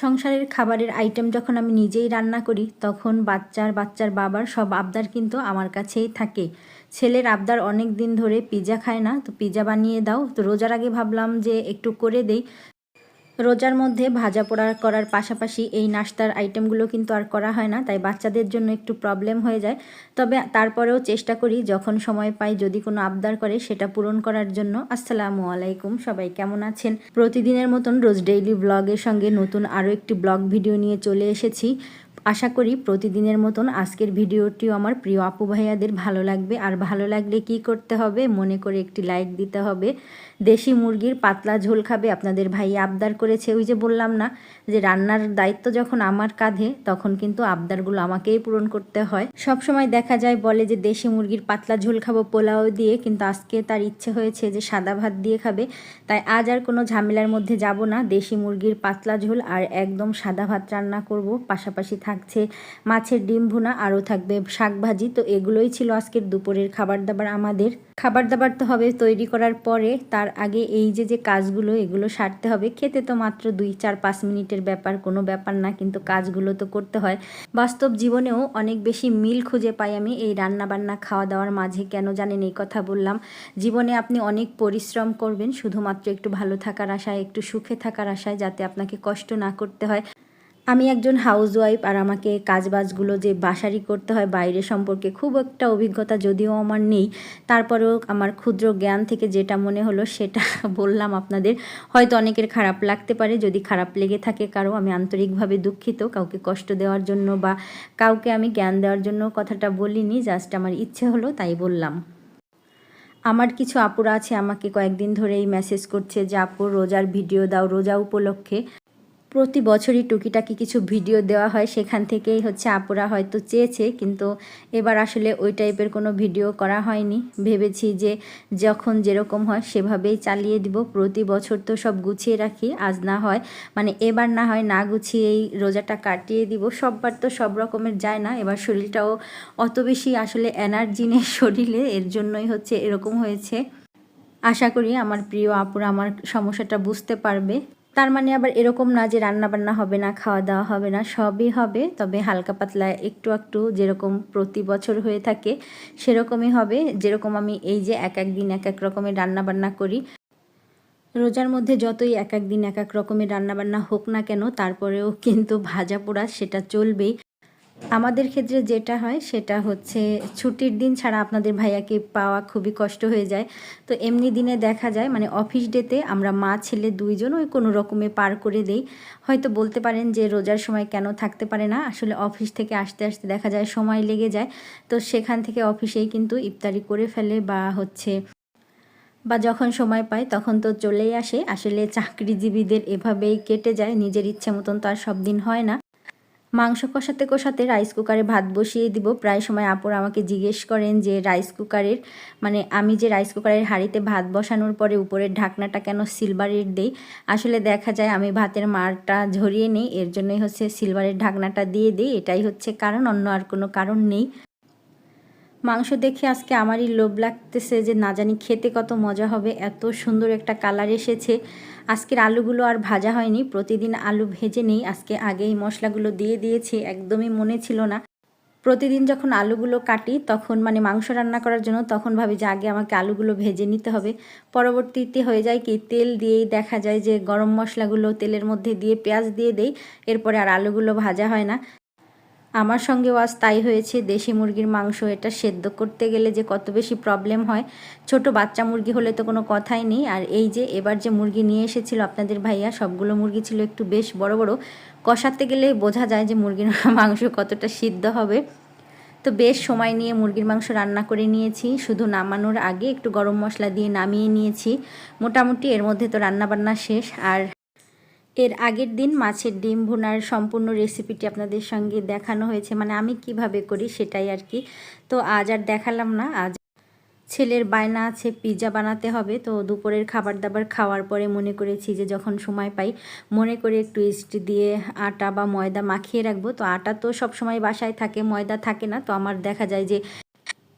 সংসারের খাবারের আইটেম যখন আমি নিজেই রান্না করি, তখন বাচ্চার বাচ্চার বাবার সব আবদার কিন্তু আমার কাছেই থাকে। ছেলের আবদার অনেক দিন ধরে পিজা খায় না, তো পিজা বানিয়ে দাও। তো রোজার আগে ভাবলাম যে একটু করে দেই। রোজার মধ্যে ভাজা পোড়া করার পাশাপাশি এই নাস্তার আইটেমগুলো কিন্তু আর করা হয় না, তাই বাচ্চাদের জন্য একটু প্রবলেম হয়ে যায়। তবে তারপরেও চেষ্টা করি, যখন সময় পাই, যদি কোনো আবদার করে, সেটা পূরণ করার জন্য। আসসালামু আলাইকুম সবাই, কেমন আছেন? প্রতিদিনের মতন রোজ ডেইলি ব্লগের সঙ্গে নতুন আরও একটি ব্লগ ভিডিও নিয়ে চলে এসেছি। আশা করি প্রতিদিনের মতন আজকের ভিডিওটিও আমার প্রিয় আপু ভাইয়াদের ভালো লাগবে। আর ভালো লাগলে কি করতে হবে? মনে করে একটি লাইক দিতে হবে। দেশি মুরগির পাতলা ঝোল খাবে আপনাদের ভাই আবদার করেছে। ওই যে বললাম না, যে রান্নার দায়িত্ব যখন আমার কাঁধে, তখন কিন্তু আবদারগুলো আমাকেই পূরণ করতে হয়। সব সময় দেখা যায় বলে যে দেশি মুরগির পাতলা ঝোল খাব পোলাও দিয়ে, কিন্তু আজকে তার ইচ্ছে হয়েছে যে সাদা ভাত দিয়ে খাবে। তাই আজ আর কোনো ঝামেলার মধ্যে যাব না। দেশি মুরগির পাতলা ঝোল আর একদম সাদা ভাত রান্না করব। পাশাপাশি থাকছে, মাছের ডিম ভুনা আরও থাকবে, শাক ভাজি, তো এগুলোই ছিল আজকের দুপুরের খাবার দাবার আমাদের। খাবার দাবার তো হবে তৈরি করার পরে, তার আগে এই যে যে কাজগুলো, এগুলো সারতে হবে। খেতে তো মাত্র দুই, চার, পাঁচ মিনিটের ব্যাপার, কোনো ব্যাপার না, কিন্তু কাজগুলো তো করতে হয়। বাস্তব জীবনেও অনেক বেশি মিল খুঁজে পাই আমি এই রান্না বান্না খাওয়া দাওয়ার মাঝে, কেন জানেন এই কথা বললাম। জীবনে আপনি অনেক পরিশ্রম করবেন, শুধুমাত্র একটু ভালো থাকার আশায়, একটু সুখে থাকার আশায়, যাতে আপনাকে কষ্ট না করতে হয়। আমি একজন হাউস ওয়াইফ আর আমাকে কাজবাজগুলো যে বাসারি করতে হয় বাইরে সম্পর্কে খুব একটা অভিজ্ঞতা যদিও আমার নেই, তারপরেও আমার ক্ষুদ্র জ্ঞান থেকে যেটা মনে হলো সেটা বললাম আপনাদের। হয়তো অনেকের খারাপ লাগতে পারে, যদি খারাপ লেগে থাকে কারও, আমি আন্তরিকভাবে দুঃখিত, কাউকে কষ্ট দেওয়ার জন্য বা কাউকে আমি জ্ঞান দেওয়ার জন্য কথাটা বলিনি জাস্ট আমার ইচ্ছে হলো তাই বললাম। আমার কিছু আপুরা আছে, আমাকে কয়েকদিন ধরেই মেসেজ করছে যে, আপু, রোজার ভিডিও দাও, রোজা উপলক্ষে। প্রতি বছরই টুকিটাকি কিছু ভিডিও দেওয়া হয়, সেখান থেকেই হচ্ছে আপুরা হয়তো চেয়েছে, কিন্তু এবার আসলে ওই টাইপের কোনো ভিডিও করা হয়নি। ভেবেছি যে যখন যেরকম হয় সেভাবেই চালিয়ে দিব। প্রতি বছর তো সব গুছিয়ে রাখি, আজ না হয় মানে এবার না হয় না গুছিয়েই রোজাটা কাটিয়ে দিব। সববার তো সব রকমের যায় না, এবার শরীরটাও অত বেশি আসলে এনার্জি নেই শরীরে, এর জন্যই হচ্ছে এরকম হয়েছে। আশা করি আমার প্রিয় আপুরা আমার সমস্যাটা বুঝতে পারবে। তার মানে আবার এরকম না যে রান্না বান্না হবে না খাওয়া দাওয়া হবে না, সবই হবে। তবে হালকা পাতলা একটু একটু যেরকম প্রতি বছর হয়ে থাকে, সেরকমই হবে। যেরকম আমি এই যে এক এক দিন এক এক রকমের রান্না বান্না করি। রোজার মধ্যে যতই এক এক দিন এক এক রকমের রান্নাবান্না হোক না কেন, তারপরেও কিন্তু ভাজা পোড়া সেটা চলবেই। আমাদের ক্ষেত্রে যেটা হয়, সেটা হচ্ছে ছুটির দিন ছাড়া আপনাদের ভাইয়াকে পাওয়া খুবই কষ্ট হয়ে যায়। তো এমনি দিনে দেখা যায় মানে অফিস ডেতে আমরা মা, ছেলে দুইজন ওই কোনো রকমে পার করে দেই। হয়তো বলতে পারেন যে রোজার সময় কেন থাকতে পারে না, আসলে অফিস থেকে আসতে আসতে দেখা যায় সময় লেগে যায়। তো সেখান থেকে অফিসেই কিন্তু ইফতারি করে ফেলে বা হচ্ছে, বা যখন সময় পায় তখন তো চলেই আসে। আসলে চাকরিজীবীদের এভাবেই কেটে যায়, নিজের ইচ্ছে মতন তো আর সব দিন হয় না। মাংস কষাতে কষাতে রাইস কুকারে ভাত বসিয়ে দিব। প্রায় সময় আপুর আমাকে জিজ্ঞেস করেন যে রাইস কুকারের মানে আমি যে রাইস কুকারের হাঁড়িতে ভাত বসানোর পরে উপরের ঢাকনাটা কেন সিলভারের দেই? আসলে দেখা যায় আমি ভাতের মারটা ঝরিয়ে নেই, এর জন্যই হচ্ছে সিলভারের ঢাকনাটা দিয়ে দিই। এটাই হচ্ছে কারণ, অন্য আর কোনো কারণ নেই। মাংস দেখে আজকে আমারই লোভ লাগতেছে যে না জানি খেতে কত মজা হবে। এত সুন্দর একটা কালার এসেছে। আজকের আলুগুলো আর ভাজা হয়নি। প্রতিদিন আলু ভেজে নেই। আজকে আগেই মশলাগুলো দিয়ে দিয়েছি। একদমই মনে ছিল না। প্রতিদিন যখন আলুগুলো কাটি, তখন মানে মাংস রান্না করার জন্য, তখন ভাবি যে আগে আমাকে আলুগুলো ভেজে নিতে হবে। পরবর্তীতে হয়ে যায় কি, তেল দিয়েই দেখা যায় যে গরম মশলাগুলো তেলের মধ্যে দিয়ে পেঁয়াজ দিয়ে দেই। এরপরে আর আলুগুলো ভাজা হয় না। আমার সঙ্গেও আজ তাই হয়েছে। দেশি মুরগির মাংস এটা সেদ্ধ করতে গেলে যে কত বেশি প্রবলেম হয়, ছোট বাচ্চা মুরগি হলে তো কোনো কথাই নেই। আর এই যে এবার যে মুরগি নিয়ে এসেছিল আপনাদের ভাইয়া, সবগুলো মুরগি ছিল একটু বেশ বড় বড়। কষাতে গেলে বোঝা যায় যে মুরগির মাংস কতটা সিদ্ধ হবে। তো বেশ সময় নিয়ে মুরগির মাংস রান্না করে নিয়েছি। শুধু নামানোর আগে একটু গরম মশলা দিয়ে নামিয়ে নিয়েছি। মোটামুটি এর মধ্যে তো রান্নাবান্না শেষ। আর এর আগের দিন মাছের ডিম ভুনার সম্পূর্ণ রেসিপিটি আপনাদের সঙ্গে দেখানো হয়েছে মানে আমি কীভাবে করি সেটাই আর কি। তো আজ আর দেখালাম না, আজ ছেলের বায়না আছে পিৎজা বানাতে হবে, তো দুপুরের খাবার দাবার খাওয়ার পরে মনে করেছি যে যখন সময় পাই, মনে করে একটু ইস্ট দিয়ে আটা বা ময়দা মাখিয়ে রাখব। তো আটা তো সব সময় বাসায় থাকে, ময়দা থাকে না, তো আমার দেখা যায় যে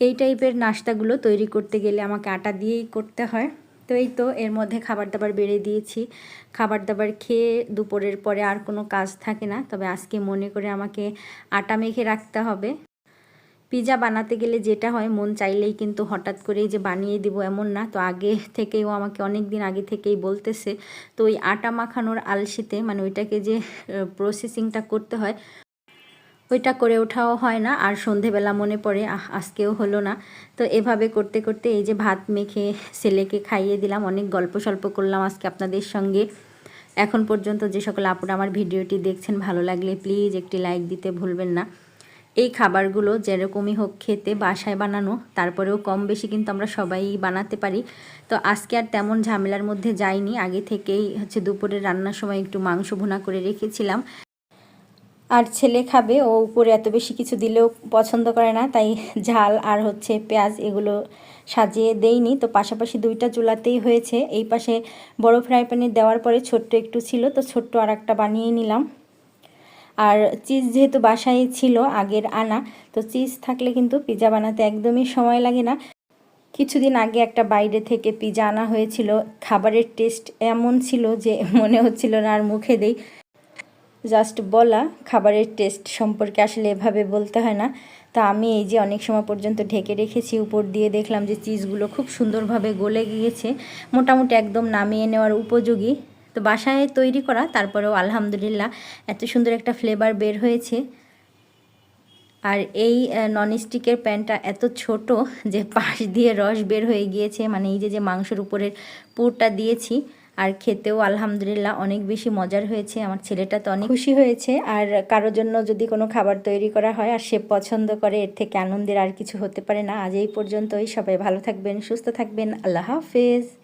এই টাইপের নাস্তাগুলো তৈরি করতে গেলে আমাকে আটা দিয়েই করতে হয়। তো এই তো, এর মধ্যে খাবার দাবার বেড়ে দিয়েছি। খাবার দাবার খেয়ে দুপুরের পরে আর কোনো কাজ থাকে না, তবে আজকে মনে করে আমাকে আটা মেখে রাখতে হবে। পিজা বানাতে গেলে যেটা হয়, মন চাইলেই কিন্তু হঠাৎ করেই যে বানিয়ে দিব এমন না। তো আগে থেকেই ও আমাকে অনেক দিন আগে থেকেই বলতেছে, তো ওই আটা মাখানোর আলসিতে মানে ওইটাকে যে প্রসেসিংটা করতে হয় ওইটা করে ওঠাও হয় না, আর সন্ধেবেলা মনে পড়ে আজকেও হলো না। তো এভাবে করতে করতে এই যে ভাত মেখে ছেলেকে খাইয়ে দিলাম, অনেক গল্প সল্প করলাম আজকে আপনাদের সঙ্গে। এখন পর্যন্ত যে সকল আপুরা আমার ভিডিওটি দেখছেন, ভালো লাগলে প্লিজ একটি লাইক দিতে ভুলবেন না। এই খাবারগুলো যেরকমই হোক খেতে, বাসায় বানানো, তারপরেও কম বেশি কিন্তু আমরা সবাই বানাতে পারি। তো আজকে আর তেমন ঝামেলার মধ্যে যাইনি, আগে থেকেই হচ্ছে দুপুরের রান্নার সময় একটু মাংস ভুনা করে রেখেছিলাম। আর ছেলে খাবে, ও উপরে এত বেশি কিছু দিলেও পছন্দ করে না, তাই ঝাল আর হচ্ছে পেঁয়াজ এগুলো সাজিয়ে দেইনি। তো পাশাপাশি দুইটা চুলাতেই হয়েছে। এই পাশে বড় ফ্রাই প্যানে দেওয়ার পরে ছোট্ট একটু ছিল, তো ছোট্ট আর একটা বানিয়ে নিলাম। আর চিজ যেহেতু বাসায় ছিল, আগের আনা, তো চিজ থাকলে কিন্তু পিজা বানাতে একদমই সময় লাগে না। কিছুদিন আগে একটা বাইরে থেকে পিজা আনা হয়েছিল, খাবারের টেস্ট এমন ছিল যে মনে হচ্ছিল না আর মুখে দেই। জাস্ট বলা, খাবারের টেস্ট সম্পর্কে আসলে এভাবে বলতে হয় না। তা আমি এই যে অনেক সময় পর্যন্ত ঢেকে রেখেছি, উপর দিয়ে দেখলাম যে চিজগুলো খুব সুন্দরভাবে গলে গিয়েছে, মোটামুটি একদম নামিয়ে নেওয়ার উপযোগী। তো বাসায় তৈরি করা, তারপরেও আলহামদুলিল্লাহ এত সুন্দর একটা ফ্লেভার বের হয়েছে। আর এই ননস্টিকের প্যানটা এত ছোট যে পাশ দিয়ে রস বের হয়ে গিয়েছে মানে এই যে যে মাংসের উপরের পুরটা দিয়েছি। আর খেতেও আলহামদুলিল্লাহ অনেক বেশি মজার হয়েছে। আমার ছেলেটা তো অনেক খুশি হয়েছে। আর কারোর জন্য যদি কোনো খাবার তৈরি করা হয় আর সে পছন্দ করে, এর থেকে আনন্দের আর কিছু হতে পারে না। আজ এই পর্যন্তই। সবাই ভালো থাকবেন, সুস্থ থাকবেন। আল্লাহ হাফেজ।